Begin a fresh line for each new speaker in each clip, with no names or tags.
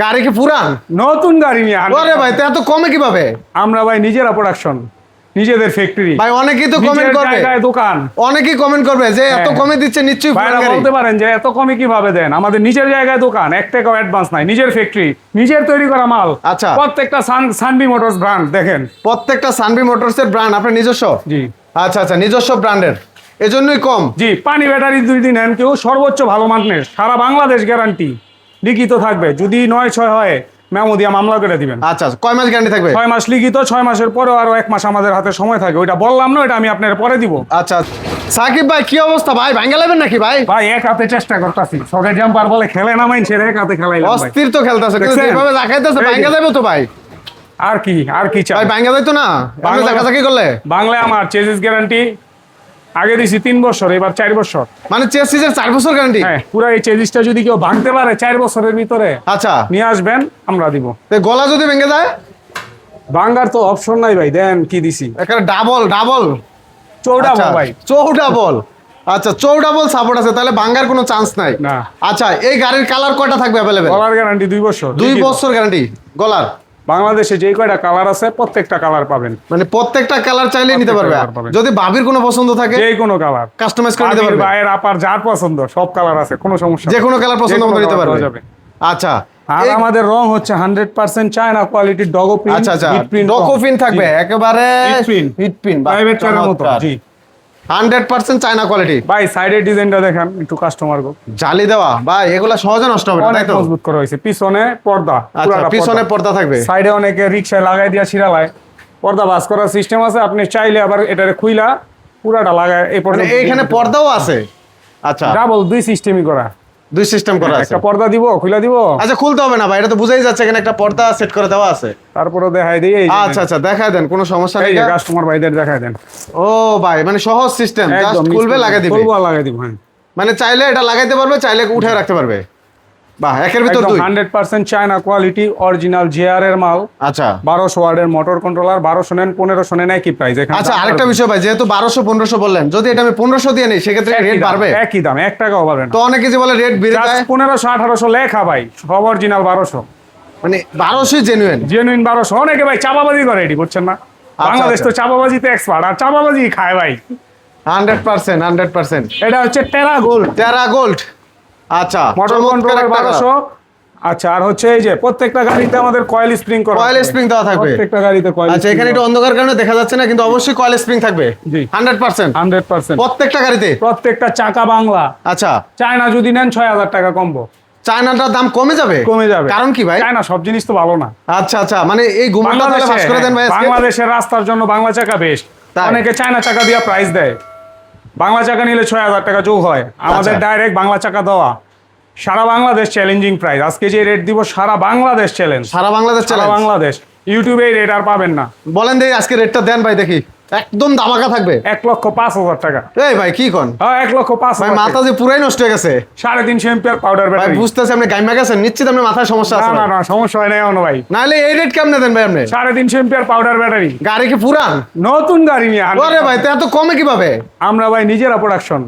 গাড়ি কি পুরান
নতুন গাড়ি নিয়ে।
আরে ভাই তো এত কমে কীভাবে?
আমরা ভাই নিজেরা প্রোডাকশন নিজেদের ফ্যাক্টরি
ভাই অনেকেই তো কমেন্ট করবে।
দোকান।
অনেকেই কমেন্ট করবে যে এত
হ্যাঁ।
কমে দিচ্ছে নিশ্চয়ই
ভাইরা বলতে পারেন যে এত কমে কীভাবে দেন? আমাদের নিজের জায়গায় দোকান এক টাকাও অ্যাডভান্স নাই। নিজের ফ্যাক্টরি নিজের তৈরি করা মাল।
আচ্ছা।
প্রত্যেকটা সান সানবি মোটরস ব্র্যান্ড দেখেন।
প্রত্যেকটা সানবি মোটরস এর ব্র্যান্ড আপনার নিজস্ব?
জি।
আচ্ছা আচ্ছা নিজস্ব ব্র্যান্ডের এজন্যই কম।
জি পানি ব্যাটারি দুই দিন নেন কেউ সর্বোচ্চ ভালো মানের সারা বাংলাদেশ গ্যারান্টি লিখিত থাকবে। যদি নয় ছয় হয় মেমো দিয়া মামলা করে দিবেন।
আচ্ছা কয় মাস গ্যারান্টি থাকবে?
ছয় মাস লিখিত ছয় মাসের পরেও আরও এক মাস আমাদের হাতে সময় থাকে। ওইটা বললাম না ওইটা আমি আপনার পরে দিব।
আচ্ছা সাকিব ভাই কি অবস্থা? ভাই ভাঙ্গা নেবেন নাকি ভাই?
ভাই এক হাতে চেষ্টা করতেছি। সকেট জাম্পার বলে খেলে না মাইন সেটা এক হাতে খেলাইলাম
অস্থির তো খেলতেছে যেভাবে দেখাইতেছে ভাঙ্গা যাবে তো ভাই।
আর কি আর কি চাই?
ভাই ভাঙ্গা যাইতো না?
বাংলা-
দেখাদেখি করলে?
বাংলায় আমার চেজিস গ্যারান্টি আগে দিছি তিন বছর এবার চার বছর।
মানে চেসিসের চার বছর গ্যারান্টি
হ্যাঁ পুরো এই চেজিসটা যদি কেউ ভাঙতে পারে চার বছরের ভিতরে
আচ্ছা।
নিয়ে আসবেন আমরা দিব।
গলা যদি ভেঙে যায়?
ভাঙ্গার তো অপশন নাই ভাই দেন কি দিছি?
এখানে ডাবল ডাবল
চৌড়া
আচ্ছা
ভাই।
চৌডা বল আচ্ছা চৌডা বল সাপোর্ট আছে তাহলে ভাঙ্গার কোনো চান্স নাই।
না।
আচ্ছা এই গাড়ির কালার কয়টা থাকবে অ্যাভেলেবেল
কলার গ্যারান্টি দুই বছর
দুই। বছর গ্যারান্টি গলার?
বাংলাদেশে যেই কয়টা কালার আছে প্রত্যেকটা কালার পাবেন।
মানে প্রত্যেকটা কালার চাইলে নিতে পারবে। যদি ভাবির কোনো পছন্দ থাকে
যে কোনো কালার
কাস্টমাইজ করে নিতে পারবে।
ভাইয়ের আপার যার পছন্দ সব কালার আছে কোনো সমস্যা
যে কোনো কালার পছন্দ
যে
মতো নিতে পারবে। আচ্ছা।
আর আমাদের রং হচ্ছে হান্ড্রেড পার্সেন্ট চায়না কোয়ালিটির ডগো প্রিন্ট
আচ্ছা আচ্ছা। ডকোফিন থাকবে একেবারে। হিট পিন
প্রাইভেট কারের মতো জি।
হান্ড্রেড পার্সেন্ট চায়না কোয়ালিটি
ভাই সাইডের ডিজাইনটা দেখেন একটু কাস্টমার গো।
জালি দেওয়া। ভাই এগুলা সহজে নষ্ট হবে
অনেক মজবুত করা হয়েছে। পিছনে পর্দা
আচ্ছা পিছনে
পর্দা।
থাকবে।
সাইডে অনেকে রিক্সায় লাগাই দিয়া ছিড়ালায়। পর্দা বাস করার সিস্টেম আছে আপনি চাইলে আবার এটারে খুইলা পুরাটা লাগায় এই
মানে
পর্যন্ত
এইখানে পর্দাও আছে? আচ্ছা।
ডাবল দুই সিস্টেমই করা।
দুই সিস্টেম করা আছে।
একটা পর্দা দিব খুলে দিব?
আচ্ছা খুলতে হবে না ভাই এটা তো বুঝাই যাচ্ছে এখানে একটা পর্দা সেট করে দেওয়া আছে।
তারপরে দেখাই দিই এই
আচ্ছা আচ্ছা দেখাই দেন কোনো সমস্যা নেই
কাস্টমার ভাইদের দেখাই দেন।
ও ভাই মানে সহজ সিস্টেম জাস্ট খুলবে লাগাই দিবে।
খুলবো লাগিয়ে লাগাই দিব হ্যাঁ।
মানে চাইলে এটা লাগাইতে পারবে চাইলে উঠে রাখতে পারবে। বাহ একের ভিতর দুই?
Hundred percent China quality original GR এর মাল
আচ্ছা।
মোটর কন্ট্রোলার নেন নেন একই প্রাইস এখানে
আচ্ছা আরেকটা বিষয় ভাই যেহেতু বললেন যদি এটা আমি দিয়ে নিই সেক্ষেত্রে
একই
রেট
দাম,
বাড়বে?
একই দাম এক টাকাও পাবেন
তো অনেকে যে বলে রেট বেড়ে যায়।
লেখা ভাই সব অরিজিনাল
মানে জেনুইন
জেনুইন অনেকে ভাই চাপাবাজি করে এটি বুঝছেন না? বাংলাদেশ তো
আচ্ছা।
চাপাবাজিতে এক্সপার্ট আর চাপাবাজি খায় ভাই।
হান্ড্রেড পার্সেন্ট হান্ড্রেড পার্সেন্ট
এটা হচ্ছে টেরা গোল্ড
টেরা গোল্ড আচ্ছা
মোটর কন্ট্রোলার বারোশো। আচ্ছা আর হচ্ছে এই যে প্রত্যেকটা গাড়িতে আমাদের কয়েল স্প্রিং করা
কয়েল স্প্রিং দেওয়া থাকবে।
প্রত্যেকটা গাড়িতে কয়েল
আচ্ছা এখানে একটু অন্ধকার কারণে দেখা যাচ্ছে না কিন্তু অবশ্যই কয়েল স্প্রিং থাকবে।
জি।
হান্ড্রেড পার্সেন্ট
হান্ড্রেড পার্সেন্ট
প্রত্যেকটা গাড়িতে?
প্রত্যেকটা চাকা বাংলা।
আচ্ছা।
চায়না যদি নেন ছয় হাজার টাকা কমবো।
চায়নাটার দাম কমে যাবে?
কমে যাবে।
কারণ কি ভাই?
চায়না সব জিনিস তো ভালো না।
আচ্ছা আচ্ছা মানে এই ঘুমটা তাহলে ফাঁস করে দেন ভাই
বাংলাদেশের রাস্তার জন্য বাংলা চাকা বেস্ট অনেকে চায়না চাকা দিয়ে প্রাইস দেয়। বাংলা চাকা নিলে ছয় হাজার টাকা যোগ হয়। আমাদের
আচ্ছা।
ডাইরেক্ট বাংলা চাকা দেওয়া। সারা বাংলাদেশ চ্যালেঞ্জিং প্রাইস আজকে যে রেট দিব সারা বাংলাদেশ চ্যালেঞ্জ
সারা বাংলাদেশ
সারা
চ্যালেঞ্জ
বাংলাদেশ। ইউটিউবে এই রেট আর পাবেন না।
বলেন দেখি আজকে রেটটা দেন ভাই দেখি। একদম দামাকা থাকবে।
এক লক্ষ পাঁচ হাজার টাকা।
এই ভাই কি কোন?
হ্যাঁ এক লক্ষ পাঁচ
ভাই মাথা যে পুরাই নষ্ট হয়ে গেছে।
সাড়ে তিনশো এমপিআর পাউডার
ভাই বুঝতেছি আপনি গাইমা গেছেন নিশ্চিত আপনি মাথায় সমস্যা আছে
না না সমস্যা হয় না এমন ভাই।
নাহলে এই রেট কেমনে দেন ভাই আপনি?
সাড়ে তিনশো এমপিআর পাউডার ব্যাটারি
গাড়ি কি পুরান?
নতুন গাড়ি নিয়ে।
আরে ভাই তো এত কমে কীভাবে?
আমরা ভাই নিজেরা প্রোডাকশন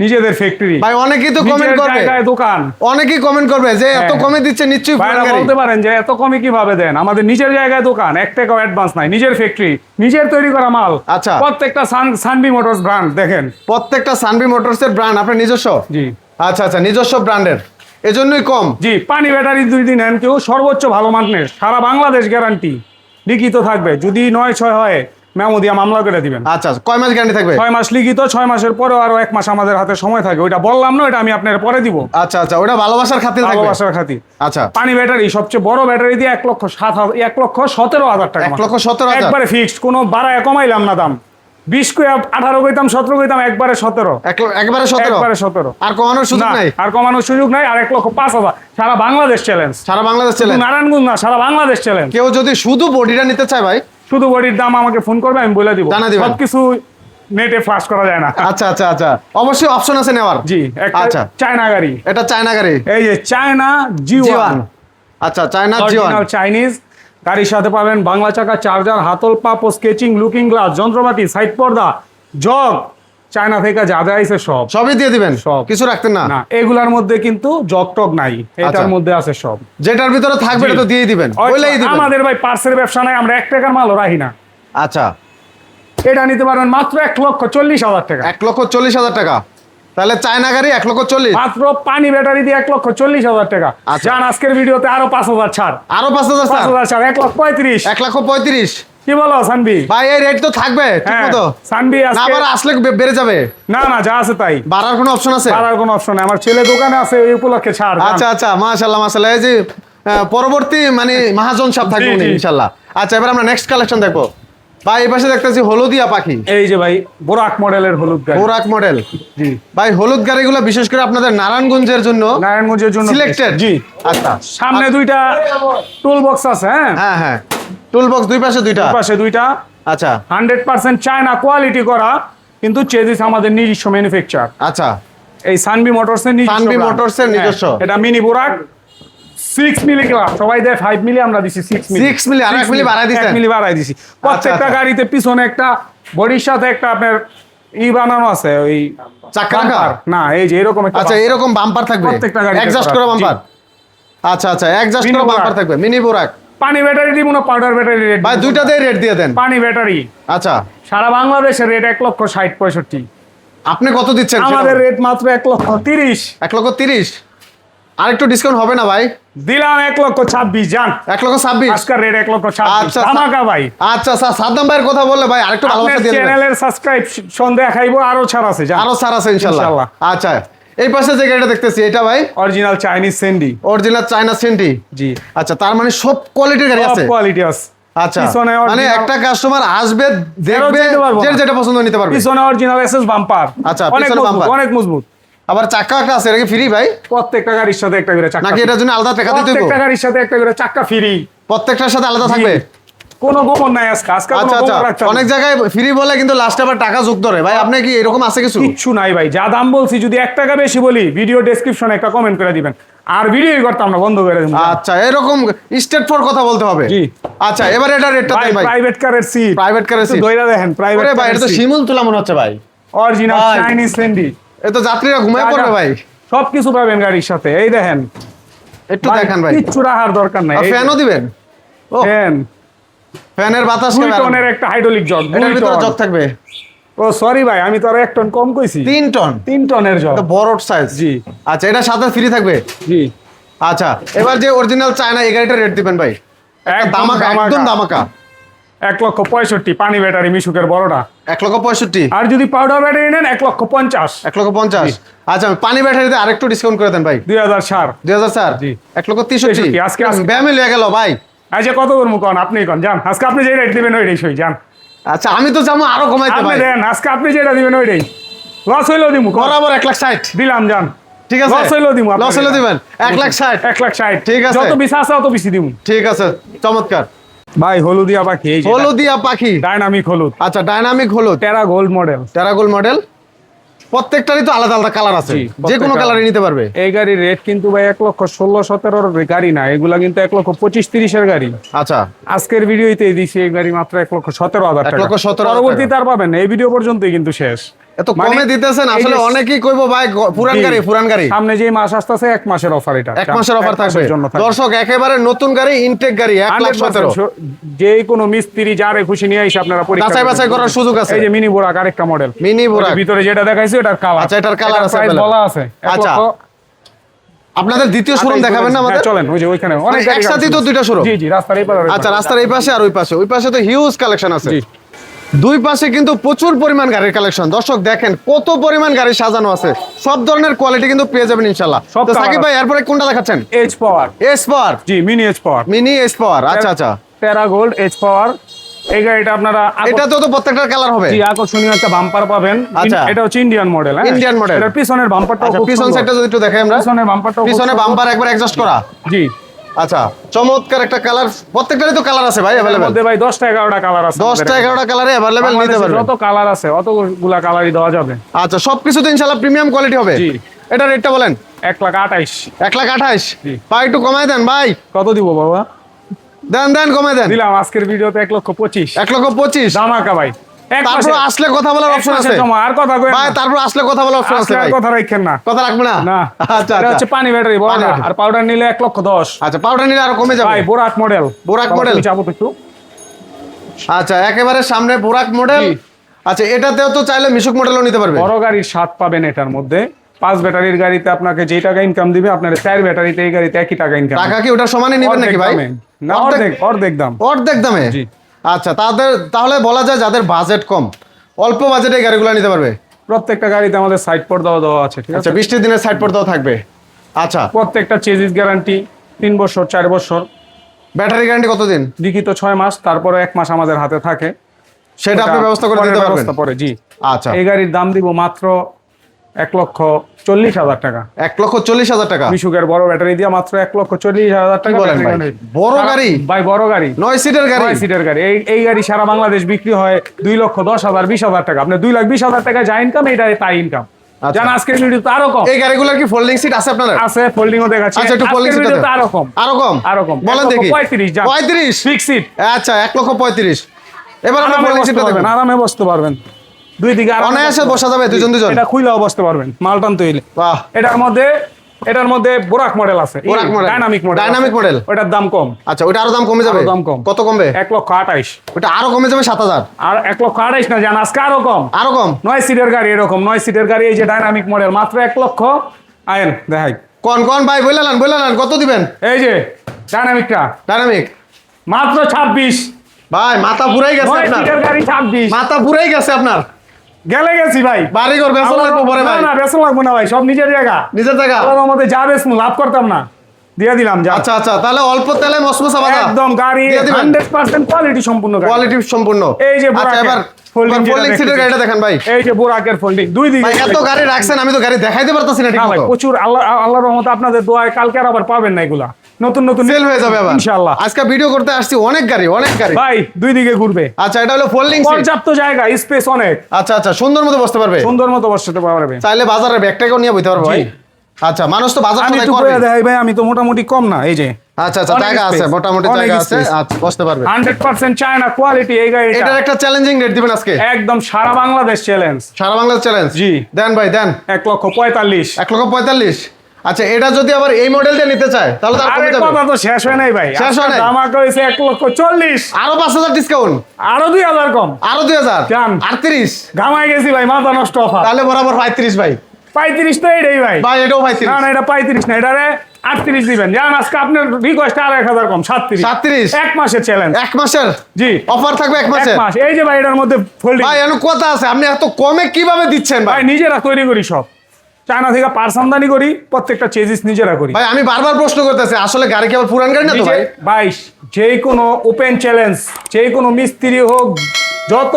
নিজেদের ফ্যাক্টরি
ভাই অনেকেই তো কমেন্ট করবে।
দোকান।
অনেকেই কমেন্ট করবে যে এত
হ্যাঁ।
কমে দিচ্ছে নিশ্চয়ই
বলতে পারেন যে এত কমে কীভাবে দেন? আমাদের নিজের জায়গায় দোকান এক টাকাও অ্যাডভান্স নাই। নিজের ফ্যাক্টরি নিজের তৈরি করা মাল।
আচ্ছা।
প্রত্যেকটা সান সানবি মোটরস ব্র্যান্ড দেখেন।
প্রত্যেকটা সানবি মোটরস এর ব্র্যান্ড আপনার নিজস্ব?
জি।
আচ্ছা আচ্ছা নিজস্ব ব্র্যান্ডের এজন্যই কম।
জি পানি ব্যাটারি দুই দিন নেন কেউ সর্বোচ্চ ভালো মানের সারা বাংলাদেশ গ্যারান্টি লিখিত থাকবে। যদি নয় ছয় হয় মেমো দিয়া মামলা করে দিবেন।
আচ্ছা কয় মাস গ্যারান্টি থাকবে?
ছয় মাস লিখিত ছয় মাসের পরেও আরও এক মাস আমাদের হাতে সময় থাকে। ওইটা বললাম না ওইটা আমি আপনার পরে দিব।
আচ্ছা আচ্ছা ওটা ভালোবাসার খাতির
ভালোবাসার খাতির।
আচ্ছা।
পানি ব্যাটারি সবচেয়ে বড় ব্যাটারি দিয়ে এক লক্ষ সাত হাজার এক লক্ষ সতেরো হাজার টাকা।
এক লক্ষ সতেরো
একবারে ফিক্সড কোনো বাড়ায় কমাইলাম না দাম। বিশ কইয়া আঠারো কইতাম সতেরো কইতাম একবারে সতেরো।
এক একবারে সতেরো?
একবারে সতেরো।
আর কমানোর সুযোগ নাই?
আর কমানোর সুযোগ নাই আর এক লক্ষ পাঁচ হাজার। সারা বাংলাদেশ চ্যালেঞ্জ
সারা বাংলাদেশ চ্যালেঞ্জ
নারায়ণগঞ্জ না সারা বাংলাদেশ চ্যালেঞ্জ
কেউ যদি শুধু বডিটা নিতে চায় ভাই
শুধু বডির দাম আমাকে ফোন করবে আমি বলে দিব। সবকিছু নেটে ফ্লাশ করা যায় না।
আচ্ছা আচ্ছা আচ্ছা। অবশ্যই অপশন আছে নেওয়ার।
জি
আচ্ছা।
চায়না গাড়ি।
এটা চায়না গাড়ি।
এই যে চায়না জি ওয়ান
আচ্ছা China G one
one Chinese গাড়ির সাথে পাবেন বাংলা চাকা চার্জার হাতল পাপ স্কেচিং লুকিং গ্লাস যন্ত্রপাতি সাইড পর্দা জগ চায়না থেকে যা যা আইছে সব।
সবই দিয়ে দিবেন?
সব।
কিছু রাখতেন না?
না এগুলার মধ্যে কিন্তু জগ টক নাই।
আচ্ছা।
এটার মধ্যে আছে সব।
যেটার ভিতরে থাকবে এটা তো দিয়েই দিবেন। বলেই দিবেন।
আমাদের ভাই পার্সের ব্যবসা নাই আমরা এক টাকার মালও রাখি না।
আচ্ছা।
এটা নিতে পারবেন মাত্র এক লক্ষ চল্লিশ হাজার টাকা।
এক লক্ষ চল্লিশ হাজার টাকা। তাহলে চায়না গাড়ি এক লক্ষ চল্লিশ।
মাত্র পানি ব্যাটারি দিয়ে এক লক্ষ চল্লিশ হাজার টাকা।
আচ্ছা।
যান আজকের ভিডিওতে আরও পাঁচ হাজার ছাড়।
আরও পাঁচ হাজার
ছাড় এক লক্ষ পঁয়ত্রিশ।
এক লক্ষ পঁয়ত্রিশ।
কি বলো সানবি?
ভাই এই রেট তো থাকবে ঠিক
হ্যাঁ
মতো।
সানবি
না
আজকে
আবার আসলে বেড়ে যাবে।
না না যা আছে তাই।
বাড়ার কোনো অপশন আছে?
আর কোনো অপশন নেই। আমার ছেলে দোকানে আছে এই উপলক্ষে ছাড়
আচ্ছা আচ্ছা মাশাল্লাহ মাশাল্লাহ এই যে পরবর্তী মানে মহাজন সাহেব থাকবে উনি
জি।
ইনশাল্লাহ আচ্ছা এবার আমরা নেক্সট কালেকশন দেখব। ভাই এই পাশে দেখতেছি হলুদিয়া পাখি।
এই যে ভাই বোরাক মডেলের হলুদ গাড়ি।
বোরাক মডেল।
জি।
ভাই হলুদ গাড়িগুলো বিশেষ করে আপনাদের নারায়ণগঞ্জের জন্য
নারায়ণগঞ্জের জন্য
সিলেক্টেড
জি।
আচ্ছা।
সামনে দুইটা টুল বক্স আছে হ্যাঁ?
হ্যাঁ হ্যাঁ। টুল বক্স দুই পাশে দুইটা?
পাশে দুইটা।
আচ্ছা।
হান্ড্রেড পার্সেন্ট চায়না কোয়ালিটি করা কিন্তু চেজিস আমাদের নিজস্ব ম্যানুফ্যাকচার
আচ্ছা।
এই সানবি মোটরস এর নিজস্ব
সানবি মোটরস এর
হ্যাঁ,
নিজস্ব।
এটা মিনি বোরাক সিক্স মিলি ক্লাস সবাই দেয় ফাইভ মিলি আমরা দিছি সিক্স মিলি
6 মিলি, আর এক মিলি বাড়ায় দিছেন?
মিলি বাড়াই দিছি। প্রত্যেকটা। গাড়িতে পিছনে একটা বডির সাথে একটা আপনার ই বানানো আছে ওই
চাকা রাখা?
bumper। না এই যে এরকম একটা
আচ্ছা এরকম বাম্পার থাকবে?
প্রত্যেকটা গাড়িতে
এক্সজাস্ট
করা।
বাম্পার আচ্ছা আচ্ছা এক্সজাস্ট করা বাম্পার থাকবে। মিনি বোরাক
পানি ব্যাটারি দিব না পাউডার ব্যাটারি রেট
ভাই দুইটাতেই রেট দিয়ে দেন।
পানি ব্যাটারি।
আচ্ছা।
সারা বাংলাদেশের রেট এক লক্ষ ষাট পঁয়ষট্টি।
আপনি কত দিচ্ছেন
আমাদের রেট মাত্র এক লক্ষ তিরিশ।
এক লক্ষ তিরিশ? আর একটু ডিসকাউন্ট হবে না ভাই?
দিলাম এক লক্ষ ছাব্বিশ জান
এক লক্ষ ছাব্বিশ?
আজকের রেট এক লক্ষ ছাব্বিশ।
আচ্ছা
ধামাকা ভাই।
আচ্ছা স্যার সাদ্দাম ভাইয়ের কথা বললে ভাই আরেকটু ভালোবাসা দিয়ে
চ্যানেলের সাবস্ক্রাইব দেখাইবো আরও ছাড় আছে জান
আরও স্যার আছে ইনশাল্লাহ। আচ্ছা। এই পাশে যে গাড়িটা দেখতেছি এটা ভাই?
অরিজিনাল চাইনিজ সেন্ডি
অরিজিনাল চায়না সেন্টি
জি।
আচ্ছা তার মানে সব কোয়ালিটির গাড়ি আছে?
কোয়ালিটি আছে।
আচ্ছা মানে একটা কাস্টমার আসবে দেখবে। যেটা পছন্দ নিতে পারবে।
পিছনে অরিজিনাল এসএস বাম্পার
আচ্ছা, পিছনে
মজবুত অনেক মজবুত।
আবার চাক্কা একটা আছে এটা কি ফ্রি ভাই?
প্রত্যেকটা গাড়ির সাথে একটা করে চাক্কা
নাকি এটার জন্য আলাদা টাকা দিতে হবে
প্রত্যেকটা গাড়ির সাথে একটা করে ফ্রি
প্রত্যেকটার সাথে আলাদা থাকবে?
কোনো গোপন নাই আজকে আজকে
আচ্ছা আচ্ছা। অনেক জায়গায় ফ্রি বলে কিন্তু লাস্টে আবার টাকা যোগ ধরে। ভাই আপনি কি এরকম আছে কিছু?
কিচ্ছু নাই ভাই যা দাম বলছি যদি এক টাকা বেশি বলি ভিডিও ডেসক্রিপশনে একটা কমেন্ট করে দিবেন। আর ভিডিওই করতাম না বন্ধ করে দেবো
আচ্ছা এরকম স্টেট ফর কথা বলতে হবে।
জি।
আচ্ছা এবার এটা রেটটা দেন ভাই
প্রাইভেট কারের সিট
প্রাইভেট কারের সিট
দইরা দেখেন প্রাইভেট
ওরে ভাই এটা তো শিমুল তোলা মনে হচ্ছে ভাই।
অরিজিনাল। চাইনিজ সেন্ডি
এ তো যাত্রীরা ঘুমিয়ে পড়বে ভাই।
সব কিছু পাবেন গাড়ির সাথে এই দেখেন।
একটু দেখেন ভাই।
কিচ্ছু রাখার দরকার নাই
আর ফ্যানও দিবেন? ও
ফ্যান
ফ্যানের বাতাস
দুই? টনের একটা হাইড্রোলিক জগ
এটার ভিতরে জগ থাকবে?
ও সরি ভাই আমি তো আর এক টন কম কইছি।
তিন টন?
তিন টনের জগ
বড় সাইজ
জি।
আচ্ছা এটা সাথে ফ্রি থাকবে?
জি।
আচ্ছা এবার যে অরিজিনাল চায়না এই গাড়িটা রেট দিবেন ভাই।
একদম
দামাকা একদম দামাকা
এক লক্ষ পঁয়ষট্টি পানি ব্যাটারি মিশুকের বড়টা।
এক লক্ষ পঁয়ষট্টি?
আর যদি পাউডার ব্যাটারি নেন এক লক্ষ পঞ্চাশ।
এক লক্ষ পঞ্চাশ? আচ্ছা পানি ব্যাটারিতে আরেকটু ডিসকাউন্ট করে দেন ভাই।
দুই হাজার সার।
দুই হাজার স্যার
জি।
এক লক্ষ তেষট্টি?
আজকে-
ব্যায়ামে লিয়ে গেল ভাই।
আচ্ছা কত করব কন? আপনি কন যান। আজকে আপনি যে রেট দিবেন ওইটাই সই যান।
আচ্ছা আমি তো যাব আরও কমাইতে
আপনি দেন আজকে আপনি যেটা দিবেন ওইটাই লস হইলেও দিমু
বরাবর এক লাখ ষাট।
দিলাম যান।
ঠিক আছে?
লস হইলেও দিমু
লস হইলেও দিবেন। এক লাখ ষাট।
এক লাখ ষাট।
ঠিক আছে।
যত বেশি আছে অত বেশি দিমু।
ঠিক আছে চমৎকার।
ভাই হলুদিয়া পাখি
হলুদিয়া পাখি।
ডাইনামিক হলুদ।
আচ্ছা ডাইনামিক হলুদ।
Terra gold model
Terra gold model প্রত্যেকটারই তো আলাদা আলাদা কালার আছে। যে কোনো কালারে নিতে পারবে।
এই গাড়ির রেট কিন্তু ভাই এক লক্ষ ষোলো সতেরোর গাড়ি না এগুলা কিন্তু এক লক্ষ পঁচিশ তিরিশের গাড়ি।
আচ্ছা।
আজকের ভিডিওতে দিছি এই গাড়ি মাত্র এক লক্ষ সতেরো হাজার
এক
টাকা।
লক্ষ সতেরো
পরবর্তীতে আর পাবেন এই ভিডিও পর্যন্তই কিন্তু শেষ।
এত
মানে
কমে দিতেছেন আসলে অনেকেই কইবো ভাই পুরান গাড়ি পুরান গাড়ি।
সামনে যে মাস আসতেছে এক মাসের অফার এটা।
এক মাসের অফার থাকবে। দর্শক একেবারে নতুন গাড়ি ইনটেক গাড়ি লাখ
100%
সতেরো।
যে কোনো মিস্ত্রি যারে খুশি নিয়ে আপনারা পরীক্ষা
যাচাই বাছাই করার সুযোগ আছে।
এই যে মিনি বোরাক আরেকটা মডেল
মিনি বোরাক
ভিতরে যেটা দেখাইছে এটার কালার
আচ্ছা, এটার colour আছে
বলা আছে।
আচ্ছা, আপনাদের দ্বিতীয় শোরুম দেখাবেন না
হ্যাঁ,
আমাদের?
চলেন ওই যে ওইখানে। অনেক
মানে
গাড়ি
একসাথেই তো। দুইটা শোরুম
জি জি রাস্তার এই ওই
আচ্ছা রাস্তার এই পাশে আর ওই পাশে। ওই পাশে তো হিউজ কালেকশন আছে।
জি।
দুই পাশে কিন্তু প্রচুর পরিমাণ গাড়ির কালেকশন দর্শক দেখেন কত পরিমাণ গাড়ি সাজানো আছে। সব ধরনের কোয়ালিটি কিন্তু পেয়ে যাবেন ইনশাল্লাহ তো সাকিব ভাই এরপরে কোনটা দেখাচ্ছেন?
Edge power
S power
G mini edge power
mini S power আচ্ছা আচ্ছা।
টেরা গোল্ড এজ পাওয়ার এই গাড়িটা আপনারা
এটা তো প্রত্যেকটার কালার হবে।
জি আকর্ষণীয় একটা বাম্পার পাবেন।
আচ্ছা।
এটা হচ্ছে ইন্ডিয়ান মডেল হ্যাঁ?
Indian model।
এটার পিছনের বাম্পারটা
পিছন সাইডটা যদি একটু দেখাই আমরা।
পিছনের বাম্পারটা
পিছনে বাম্পার একবার অ্যাডজাস্ট করা।
জি।
আচ্ছা চমৎকার একটা কালার প্রত্যেকটারই তো কালার আছে ভাই অ্যাভেলেবেল
মধ্যে ভাই 10টা 11টা কালার আছে
দশটা এগারোটা কালারে অ্যাভেলেবেল নিতে পারবেন।
যত কালার আছে অতগুলা কালারই দেওয়া যাবে।
আচ্ছা সবকিছু তো ইনশাল্লাহ প্রিমিয়াম কোয়ালিটি হবে।
জি।
এটা রেটটা বলেন।
এক লাখ আঠাইশ।
এক লাখ আঠাইশ?
জি।
ভাই একটু কমাই দেন ভাই।
কত দিব বাবা?
দেন দেন কমাই দেন।
দিলাম আজকের ভিডিওতে এক লক্ষ পঁচিশ।
এক লক্ষ পঁচিশ।
দামাকা ভাই।
তারপর আসলে কথা বলার অপশন আছে।
আর কথা কইেন
ভাই তারপর আসলে কথা বলার অপশন আছে। ভাই
কথা রাখেন না।
কথা রাখবে না?
না।
আচ্ছা
হচ্ছে পানি ব্যাটারি
পানি
বড়টা
ব্যাটারি।
আর পাউডার নিলে এক লক্ষ দশ।
আচ্ছা পাউডার নিলে আরও কমে যাবে।
ভাই বোরাক মডেল
বোরাক
একটু।
আচ্ছা একেবারে সামনে বোরাক মডেল আচ্ছা এটাতেও তো চাইলে মিশুক মডেলও নিতে পারবে।
বড় গাড়ির স্বাদ পাবেন এটার মধ্যে। পাঁচ ব্যাটারির গাড়িতে আপনাকে যেই টাকা ইনকাম দিবে আপনার চার ব্যাটারিতে এই গাড়িতে একই টাকা ইনকাম
টাকা কি ওটা সমানে নেবেন নাকি ভাই?
না অর্ধেক অর্ধেক দাম।
অর্ধেক দামে?
জি।
আচ্ছা তাদের তাহলে বলা যায় যাদের বাজেট কম অল্প বাজেটে গাড়িগুলো নিতে পারবে?
প্রত্যেকটা গাড়িতে আমাদের সাইড পর্দাও দেওয়া আছে ঠিক আছে?
আচ্ছা বৃষ্টির দিনে সাইড পর্দাও থাকবে। আচ্ছা।
প্রত্যেকটা চেজিস গ্যারান্টি তিন বছর চার বছর।
ব্যাটারি গ্যারান্টি কতদিন?
লিখিত ছয় মাস তারপরে এক মাস আমাদের হাতে থাকে।
সেটা আপনি ব্যবস্থা করে
পরে
দিতে পারবেন?
পরে জি।
আচ্ছা।
এই গাড়ির দাম দিব মাত্র এক লক্ষ চল্লিশ হাজার টাকা।
এক লক্ষ চল্লিশ হাজার টাকা।
মিশুকের বড় ব্যাটারি দিয়ে মাত্র এক লক্ষ চল্লিশ হাজার টাকা।
বড় গাড়ি?
ভাই বড় গাড়ি।
নয় সিটের গাড়ি?
নয় সিটের গাড়ি। এই এই গাড়ি সারা বাংলাদেশ বিক্রি হয় দুই লক্ষ দশ হাজার বিশ হাজার টাকা। আপনি দুই লাখ বিশ হাজার টাকা যা ইনকাম এটা তাই ইনকাম
আচ্ছা।
জান আজকের ভিডিও তো আরও কম।
এই গাড়িগুলোর কি ফোল্ডিং সিট আছে আপনার
আছে ফোল্ডিংও দেখাচ্ছি।
আচ্ছা একটু ফোল্ডিং সিট
ভিডিও তো আরও কম।
আরও কম?
আরও কম।
বলেন দেখি।
পঁয়ত্রিশ যান
পঁয়ত্রিশ?
ফিক্স সিট
আচ্ছা এক লক্ষ পঁয়ত্রিশ। এবার আপনি ফোল্ডিং সিটটা
পারবেন আরামে বসতে পারবেন। দুই দিকে
অনায়াসে বসা যাবে। দুজন দুজন
এটা খুইলেও বসতে পারবেন এটার মধ্যে এটার মধ্যে বোরাক মডেল আছে।
বোরাক model।
ডাইনামিক মডেল ওটার দাম কম।
আচ্ছা ওটা আরও দাম কমে যাবে?
দাম কম।
কত কমবে?
এক লক্ষ আঠাইশ।
ওটা আরও কমে যাবে সাত হাজার?
আর এক লক্ষ আঠাইশ না জান আজকে আরও কম।
আরও কম?
নয় সিটের গাড়ি এরকম নয় সিটের গাড়ি এই যে ডাইনামিক মডেল মাত্র এক লক্ষ। আয়েন দেখাই।
কোন কোন ভাই বললেন বললেন কত দিবেন?
এই যে ডাইনামিকটা
ডাইনামিক
মাত্র ছাব্বিশ।
ভাই মাথা পুরাই গেছে আপনার। মাথা পুরাই গেছে আপনার।
গেলে গেছি ভাই।
বাড়ি ঘর বেসন লাগবো পরে ভাই।
না বেসন লাগবো না ভাই সব নিজের জায়গা।
নিজের জায়গা?
আল্লাহর মধ্যে যা বেসমু লাভ করতাম না। দিয়ে দিলাম যা।
আচ্ছা আচ্ছা তাহলে অল্প তেলে মসমসা
একদম গাড়ি
দিয়ে দিবেন।
হান্ড্রেড পার্সেন্ট কোয়ালিটি সম্পূর্ণ গাড়ি।
কোয়ালিটি সম্পূর্ণ।
এই যে
আচ্ছা এবার ফোল্ডিং সিটের গাড়িটা দেখেন ভাই।
এই যে বোরাকের ফোল্ডিং দুই দিকে
ভাই এত গাড়ি রাখছেন আমি তো গাড়ি দেখাইতে পারতাছি না ঠিক মতো
প্রচুর আল্লাহ আল্লাহর রহমতে আপনাদের দোয়ায় কালকে আর আবার পাবেন না এগুলা। নতুন নতুন
সেল হয়ে যাবে আবার।
ইনশাআল্লাহ।
আজকে ভিডিও করতে আসছি অনেক গাড়ি অনেক গাড়ি।
ভাই দুই দিকে ঘুরবে।
আচ্ছা এটা হলো ফোল্ডিং সিট
পর্যাপ্ত জায়গা স্পেস অনেক।
আচ্ছা আচ্ছা সুন্দর মতো বসতে পারবে?
সুন্দর মতো বসাতে পারবে।
চাইলে বাজারের ব্যাগটাকেও নিয়ে বইতে পারব ভাই। আচ্ছা মানুষ তো বাজার
আমি
করবে?
করে দেখাই ভাই আমি তো মোটামুটি কম না এই যে।
আচ্ছা আচ্ছা জায়গা আছে মোটামুটি জায়গা আছে। আচ্ছা বসতে পারবে।
হান্ড্রেড পার্সেন্ট চায়না কোয়ালিটি এই গাড়িটা।
এটার একটা চ্যালেঞ্জিং রেট দিবেন আজকে?
একদম সারা বাংলাদেশ চ্যালেঞ্জ
সারা বাংলাদেশ চ্যালেঞ্জ
জি।
দেন ভাই দেন।
এক লক্ষ পঁয়তাল্লিশ।
এক লক্ষ পঁয়তাল্লিশ? আচ্ছা এটা যদি আবার এই মডেলটা নিতে চায় তাহলে তার কমে যাবে?
কথা তো শেষ হয় নাই ভাই।
শেষ হয় নাই।
আমাকে হয়েছে এক লক্ষ চল্লিশ।
আরও পাঁচ হাজার ডিসকাউন্ট
আরও দুই হাজার কম।
আরও দুই হাজার?
যান।
আটত্রিশ
ঘামাই গেছি ভাই মাথা নষ্ট অফার।
তাহলে বরাবর পঁয়ত্রিশ ভাই।
পঁয়ত্রিশ তো এটাই ভাই।
ভাই এটাও পঁয়ত্রিশ।
না না এটা পঁয়ত্রিশ না এটা আটত্রিশ দিবেন। জান আজকে আপনার রিকোয়েস্ট আর এক হাজার কম সাতত্রিশ।
সাতত্রিশ?
এক মাসের চ্যালেঞ্জ
এক মাসের?
জি।
অফার থাকবে এক
এক
মাসের?
মাস। এই যে ভাই এটার মধ্যে ফোল্ডিং
ভাই এর কথা আছে আপনি এত কমে কীভাবে দিচ্ছেন ভাই?
ভাই নিজেরা তৈরি করি সব। চায়না থেকে পার্স আমদানি করি প্রত্যেকটা চেজিস নিজেরা করি।
ভাই আমি বারবার প্রশ্ন করতেছি আসলে গাড়ি কি আবার পুরান গাড়ি না তো ভাই?
বাইশ যে কোনো ওপেন চ্যালেঞ্জ যে কোনো মিস্ত্রি হোক যত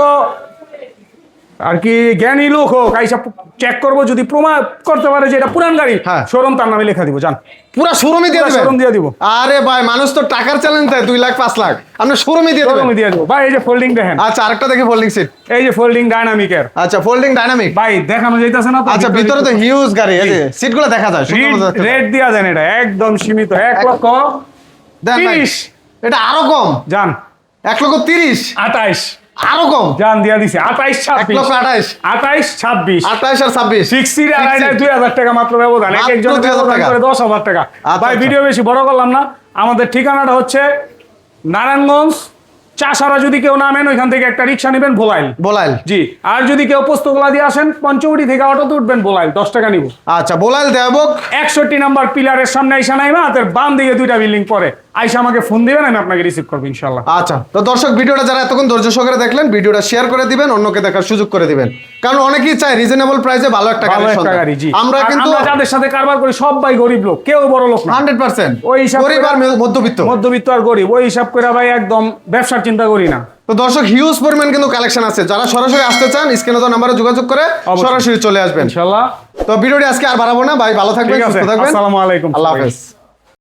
আর কি জ্ঞানী লোক হোক আইসা চেক করব যদি প্রমাণ করতে পারে যে এটা পুরান গাড়ি
হ্যাঁ।
শোরুম তার নামে লেখা দিব জান
পুরো শোরুমে দিয়ে
পুরা শোরুম দিয়ে দিব।
আরে ভাই মানুষ তো টাকার চ্যালেঞ্জ দেয় দুই লাখ পাঁচ লাখ। আপনি শোরুমে দিয়ে দেবেন?
শোরুমে দিয়ে দিব। ভাই এই যে ফোল্ডিং দেখেন।
আচ্ছা আরেকটা দেখি ফোল্ডিং সিট
এই যে ফোল্ডিং ডাইনামিকের
আচ্ছা ফোল্ডিং ডাইনামিক
ভাই দেখানো যাইতেছে না
আচ্ছা ভিতরে তো হিউজ গাড়ি এই যে সিটগুলো দেখা যায়।
রেট দিয়া দেন এটা একদম সীমিত। এক লক্ষ
দেন
তিরিশ।
এটা আরও কম।
জান
এক লক্ষ তিরিশ।
আঠাইশ।
আরও কম।
জান দিয়া দিছে। আঠাইশ
এক
ছাব্বিশ।
লক্ষ আঠাইশ।
আঠাইশ ছাব্বিশ।
আঠাইশ আর ছাব্বিশ।
সিক্সটির আর
Sixty।
দুই হাজার টাকা মাত্র ব্যবধান। এক একজন
2000
করে দশ হাজার টাকা।
আচ্ছা,
ভাই
আচ্ছা।
ভিডিও বেশি বড় করলাম না। আমাদের ঠিকানাটা হচ্ছে নারায়ণগঞ্জ চাষারা যদি কেউ নামেন ওইখান থেকে একটা রিক্সা নেবেন ভোলাইল।
বোলাইল
জি আর যদি কেউ পোস্তগোলা দিয়ে আসেন পঞ্চবটি থেকে অটোতে উঠবেন ভোলাইল দশ টাকা নিব।
আচ্ছা বোলাইল দেবক
একষট্টি নাম্বার পিলারের সামনে আইসা নাইমা হাতের বাম দিকে দুইটা বিল্ডিং পরে। আইসা আমাকে ফোন দিবেন আমি আপনাকে রিসিভ করব ইনশাল্লাহ
আচ্ছা তো দর্শক ভিডিওটা যারা এতক্ষণ ধৈর্য সহকারে দেখলেন ভিডিওটা শেয়ার করে দিবেন অন্যকে দেখার সুযোগ করে দিবেন। কারণ অনেকেই চায় রিজনেবল প্রাইসে ভালো একটা গাড়ির
গাড়ি জি।
আমরা কিন্তু
আমরা যাদের সাথে কারবার করি সবাই গরিব লোক কেউ বড় লোক না।
হান্ড্রেড পার্সেন্ট
ওই হিসাব
গরিব আর মধ্যবিত্ত।
মধ্যবিত্ত আর গরিব ওই হিসাব করে ভাই একদম ব্যবসার চিন্তা করি না।
তো দর্শক হিউজ পরিমাণ কিন্তু কালেকশন আছে। যারা সরাসরি আসতে চান স্ক্রিনে তো নাম্বারে যোগাযোগ করে। সরাসরি চলে আসবেন।
ইনশাআল্লাহ
তো ভিডিওটি আজকে আর বাড়াবো না। ভাই ভালো থাকবেন সুস্থ থাকবেন।
আসসালামু আলাইকুম।
আল্লাহ হাফেজ।